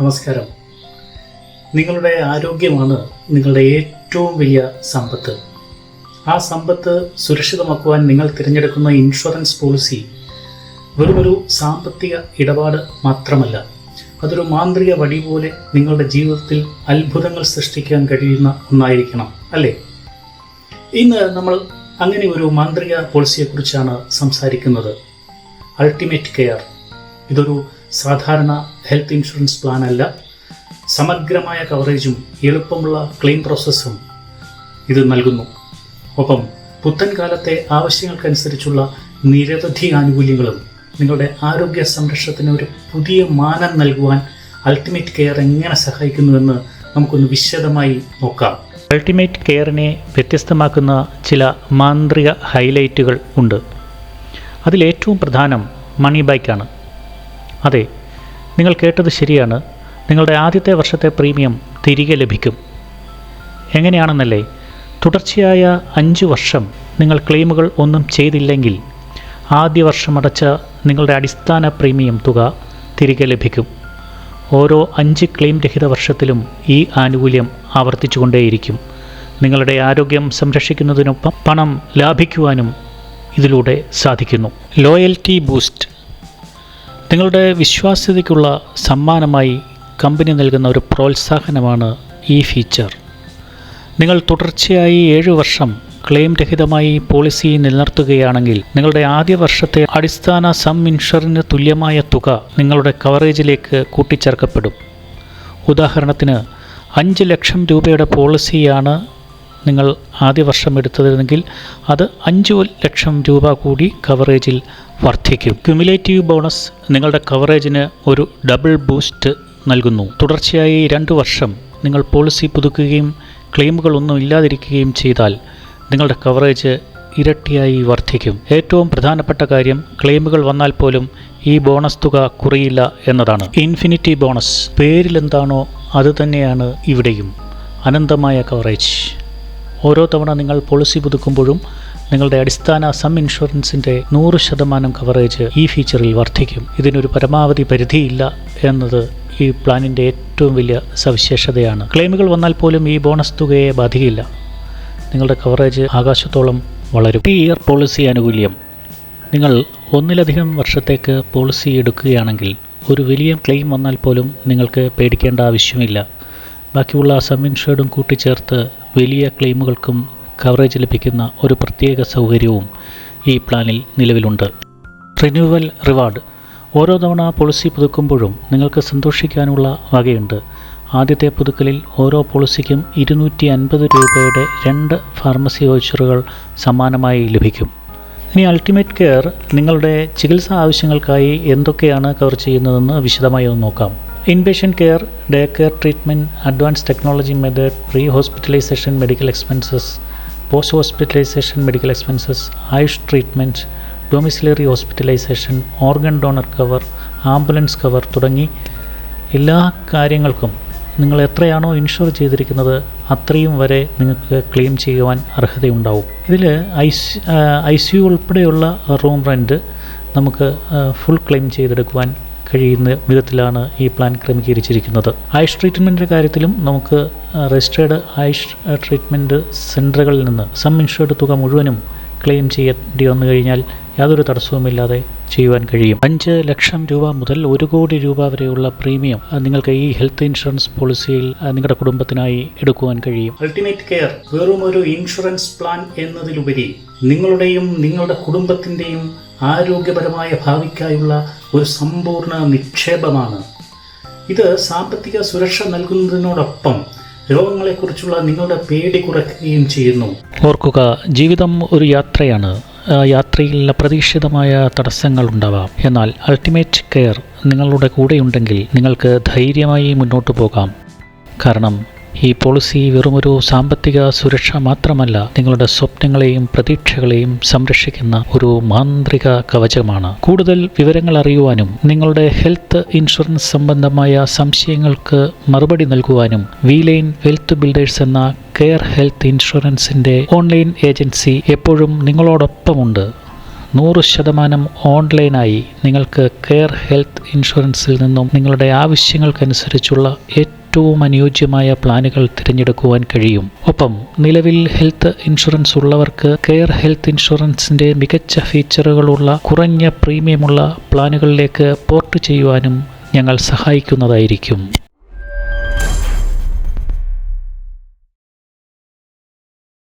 നമസ്കാരം. നിങ്ങളുടെ ആരോഗ്യമാണ് നിങ്ങളുടെ ഏറ്റവും വലിയ സമ്പത്ത്. ആ സമ്പത്ത് സുരക്ഷിതമാക്കുവാൻ നിങ്ങൾ തിരഞ്ഞെടുക്കുന്ന ഇൻഷുറൻസ് പോളിസി വെറുമൊരു സാമ്പത്തിക ഇടപാട് മാത്രമല്ല അതൊരു മാന്ത്രിക വടി പോലെ നിങ്ങളുടെ ജീവിതത്തിൽ അത്ഭുതങ്ങൾ സൃഷ്ടിക്കാൻ കഴിയുന്ന ഒന്നായിരിക്കണം അല്ലേ? ഇന്ന് നമ്മൾ അങ്ങനെ ഒരു മാന്ത്രിക പോളിസിയെക്കുറിച്ചാണ് സംസാരിക്കുന്നത്. Ultimate care. ഇതൊരു സാധാരണ ഹെൽത്ത് ഇൻഷുറൻസ് പ്ലാൻ അല്ല സമഗ്രമായ കവറേജും എളുപ്പമുള്ള ക്ലെയിം പ്രോസസ്സും ഇത് നൽകുന്നു. ഒപ്പം പുത്തൻ കാലത്തെ ആവശ്യങ്ങൾക്കനുസരിച്ചുള്ള നിരവധി ആനുകൂല്യങ്ങളും നിങ്ങളുടെ ആരോഗ്യ സംരക്ഷണത്തിന് ഒരു പുതിയ മാനം നൽകുവാൻ അൾട്ടിമേറ്റ് കെയർ എങ്ങനെ സഹായിക്കുന്നുവെന്ന് നമുക്കൊന്ന് വിശദമായി നോക്കാം. അൾട്ടിമേറ്റ് കെയറിനെ വ്യത്യസ്തമാക്കുന്ന ചില മാന്ത്രിക ഹൈലൈറ്റുകൾ ഉണ്ട്. അതിലേറ്റവും പ്രധാനം മണി ബാക്കാണ്. അതെ നിങ്ങൾ കേട്ടത് ശരിയാണ്. നിങ്ങളുടെ ആദ്യത്തെ വർഷത്തെ പ്രീമിയം തിരികെ ലഭിക്കും. എങ്ങനെയാണെന്നല്ലേ? തുടർച്ചയായ അഞ്ച് വർഷം നിങ്ങൾ ക്ലെയിമുകൾ ഒന്നും ചെയ്തില്ലെങ്കിൽ ആദ്യ വർഷം അടച്ച നിങ്ങളുടെ അടിസ്ഥാന പ്രീമിയം തുക തിരികെ ലഭിക്കും. ഓരോ അഞ്ച് ക്ലെയിം രഹിത വർഷത്തിലും ഈ ആനുകൂല്യം ആവർത്തിച്ചുകൊണ്ടേയിരിക്കും. നിങ്ങളുടെ ആരോഗ്യം സംരക്ഷിക്കുന്നതിനൊപ്പം പണം ലാഭിക്കുവാനും ഇതിലൂടെ സാധിക്കുന്നു. ലോയൽറ്റി ബൂസ്റ്റ് നിങ്ങളുടെ വിശ്വാസ്യതയ്ക്കുള്ള സമ്മാനമായി കമ്പനി നൽകുന്ന ഒരു പ്രോത്സാഹനമാണ് ഈ ഫീച്ചർ. നിങ്ങൾ തുടർച്ചയായി ഏഴ് വർഷം ക്ലെയിം രഹിതമായി പോളിസി നിലനിർത്തുകയാണെങ്കിൽ നിങ്ങളുടെ ആദ്യ വർഷത്തെ അടിസ്ഥാന സം ഇൻഷുറിന് തുല്യമായ തുക നിങ്ങളുടെ കവറേജിലേക്ക് കൂട്ടിച്ചേർക്കപ്പെടും. ഉദാഹരണത്തിന് അഞ്ച് ലക്ഷം രൂപയുടെ പോളിസിയാണ് നിങ്ങൾ ആദ്യ വർഷം എടുത്തതെങ്കിൽ അത് അഞ്ച് ലക്ഷം രൂപ കൂടി കവറേജിൽ വർദ്ധിക്കും. ക്യുമുലേറ്റീവ് ബോണസ് നിങ്ങളുടെ കവറേജിന് ഒരു ഡബിൾ ബൂസ്റ്റ് നൽകുന്നു. തുടർച്ചയായി രണ്ട് വർഷം നിങ്ങൾ പോളിസി പുതുക്കുകയും ക്ലെയിമുകളൊന്നും ഇല്ലാതിരിക്കുകയും ചെയ്താൽ നിങ്ങളുടെ കവറേജ് ഇരട്ടിയായി വർദ്ധിക്കും. ഏറ്റവും പ്രധാനപ്പെട്ട കാര്യം ക്ലെയിമുകൾ വന്നാൽ പോലും ഈ ബോണസ് തുക കുറയില്ല എന്നതാണ്. ഇൻഫിനിറ്റി ബോണസ് പേരിലെന്താണോ അത് തന്നെയാണ് ഇവിടെയും. അനന്തമായ കവറേജ് ഓരോ തവണ നിങ്ങൾ പോളിസി പുതുക്കുമ്പോഴും നിങ്ങളുടെ അടിസ്ഥാന സം ഇൻഷുറൻസിന്റെ നൂറ് ശതമാനം കവറേജ് ഈ ഫീച്ചറിൽ വർദ്ധിക്കും. ഇതിനൊരു പരമാവധി പരിധിയില്ല എന്നത് ഈ പ്ലാനിന്റെ ഏറ്റവും വലിയ സവിശേഷതയാണ്. ക്ലെയിമുകൾ വന്നാൽ പോലും ഈ ബോണസ് തുകയെ ബാധിക്കില്ല. നിങ്ങളുടെ കവറേജ് ആകാശത്തോളം വളരും. ഈ ഇയർ പോളിസി ആനുകൂല്യം. നിങ്ങൾ ഒന്നിലധികം വർഷത്തേക്ക് പോളിസി എടുക്കുകയാണെങ്കിൽ ഒരു വലിയ ക്ലെയിം വന്നാൽ പോലും നിങ്ങൾക്ക് പേടിക്കേണ്ട ആവശ്യമില്ല. ബാക്കിയുള്ള സം ഇൻഷുർഡും കൂട്ടിച്ചേർത്ത് വലിയ ക്ലെയിമുകൾക്കും കവറേജ് ലഭിക്കുന്ന ഒരു പ്രത്യേക സൗകര്യവും ഈ പ്ലാനിൽ നിലവിലുണ്ട്. റിന്യൂവൽ റിവാർഡ് ഓരോ തവണ പോളിസി പുതുക്കുമ്പോഴും നിങ്ങൾക്ക് സന്തോഷിക്കാനുള്ള വകയുണ്ട്. ആദ്യത്തെ പുതുക്കലിൽ ഓരോ പോളിസിക്കും ഇരുന്നൂറ്റി അൻപത് രൂപയുടെ രണ്ട് ഫാർമസി വൗച്ചറുകൾ സമാനമായി ലഭിക്കും. ഇനി അൾട്ടിമേറ്റ് കെയർ നിങ്ങളുടെ ചികിത്സാ ആവശ്യങ്ങൾക്കായി എന്തൊക്കെയാണ് കവർ ചെയ്യുന്നതെന്ന് വിശദമായി ഒന്ന് നോക്കാം. Inpatient care day care treatment advance technology method pre hospitalization medical expenses post hospitalization medical expenses Ayush treatment domiciliary hospitalization organ donor cover ambulance cover തുടങ്ങി എല്ലാ കാര്യങ്ങൾക്കും നിങ്ങൾ എത്രയാണോ ഇൻഷുർ ചെയ്തിരിക്കുന്നത് അത്രയും വരെ നിങ്ങൾക്ക് ക്ലെയിം ചെയ്യുവാൻ അർഹതയുണ്ടാവും. ഇതിൽ ഐ സി യു ഉൾപ്പെടെയുള്ള റൂം റെന്റ് നമുക്ക് ഫുൾ ക്ലെയിം ചെയ്തെടുക്കുവാൻ കഴിയുന്ന വിധത്തിലാണ് ഈ പ്ലാൻ ക്രമീകരിച്ചിരിക്കുന്നത്. ആയുഷ് ട്രീറ്റ്മെന്റിന്റെ കാര്യത്തിലും നമുക്ക് രജിസ്റ്റേർഡ് ആയുഷ് ട്രീറ്റ്മെന്റ് സെന്ററുകളിൽ നിന്ന് സം ഇൻഷുർഡ് തുക മുഴുവനും ക്ലെയിം ചെയ്യേണ്ടി വന്നു കഴിഞ്ഞാൽ യാതൊരു തടസ്സവുമില്ലാതെ ചെയ്യുവാൻ കഴിയും. അഞ്ച് ലക്ഷം രൂപ മുതൽ ഒരു കോടി രൂപ വരെയുള്ള പ്രീമിയം നിങ്ങൾക്ക് ഈ ഹെൽത്ത് ഇൻഷുറൻസ് പോളിസിയിൽ നിങ്ങളുടെ കുടുംബത്തിനായി എടുക്കുവാൻ കഴിയും. അൾട്ടിമേറ്റ് കെയർ വെറും ഒരു ഇൻഷുറൻസ് പ്ലാൻ എന്നതിലുപരി നിങ്ങളുടെയും നിങ്ങളുടെ കുടുംബത്തിന്റെയും ആരോഗ്യപരമായ ഭാവിക്കായുള്ള ഒരു സമ്പൂർണ നിക്ഷേപമാണ്. ഇത് സാമ്പത്തിക സുരക്ഷ നൽകുന്നതിനോടൊപ്പം രോഗങ്ങളെക്കുറിച്ചുള്ള നിങ്ങളുടെ പേടി കുറയ്ക്കുകയും ചെയ്യുന്നു. ഓർക്കുക ജീവിതം ഒരു യാത്രയാണ്. യാത്രയിൽ അപ്രതീക്ഷിതമായ തടസ്സങ്ങൾ ഉണ്ടാവാം. എന്നാൽ അൾട്ടിമേറ്റ് കെയർ നിങ്ങളുടെ കൂടെയുണ്ടെങ്കിൽ നിങ്ങൾക്ക് ധൈര്യമായി മുന്നോട്ട് പോകാം. കാരണം ഈ പോളിസി വെറുമൊരു സാമ്പത്തിക സുരക്ഷ മാത്രമല്ല നിങ്ങളുടെ സ്വപ്നങ്ങളെയും പ്രതീക്ഷകളെയും സംരക്ഷിക്കുന്ന ഒരു മാന്ത്രിക കവചമാണ്. കൂടുതൽ വിവരങ്ങൾ അറിയുവാനും നിങ്ങളുടെ ഹെൽത്ത് ഇൻഷുറൻസ് സംബന്ധമായ സംശയങ്ങൾക്ക് മറുപടി നൽകുവാനും വീലൈൻ വെൽത്ത് ബിൽഡേഴ്സ് എന്ന കെയർ ഹെൽത്ത് ഇൻഷുറൻസിന്റെ ഓൺലൈൻ ഏജൻസി എപ്പോഴും നിങ്ങളോടൊപ്പമുണ്ട്. നൂറ് ശതമാനം ഓൺലൈനായി നിങ്ങൾക്ക് കെയർ ഹെൽത്ത് ഇൻഷുറൻസിൽ നിന്നും നിങ്ങളുടെ ആവശ്യങ്ങൾക്കനുസരിച്ചുള്ള ഏറ്റവും അനുയോജ്യമായ പ്ലാനുകൾ തിരഞ്ഞെടുക്കുവാൻ കഴിയും. ഒപ്പം നിലവിൽ ഹെൽത്ത് ഇൻഷുറൻസ് ഉള്ളവർക്ക് കെയർ ഹെൽത്ത് ഇൻഷുറൻസിന്റെ മികച്ച ഫീച്ചറുകളുള്ള കുറഞ്ഞ പ്രീമിയമുള്ള പ്ലാനുകളിലേക്ക് പോർട്ട് ചെയ്യുവാനും ഞങ്ങൾ സഹായിക്കുന്നതായിരിക്കും.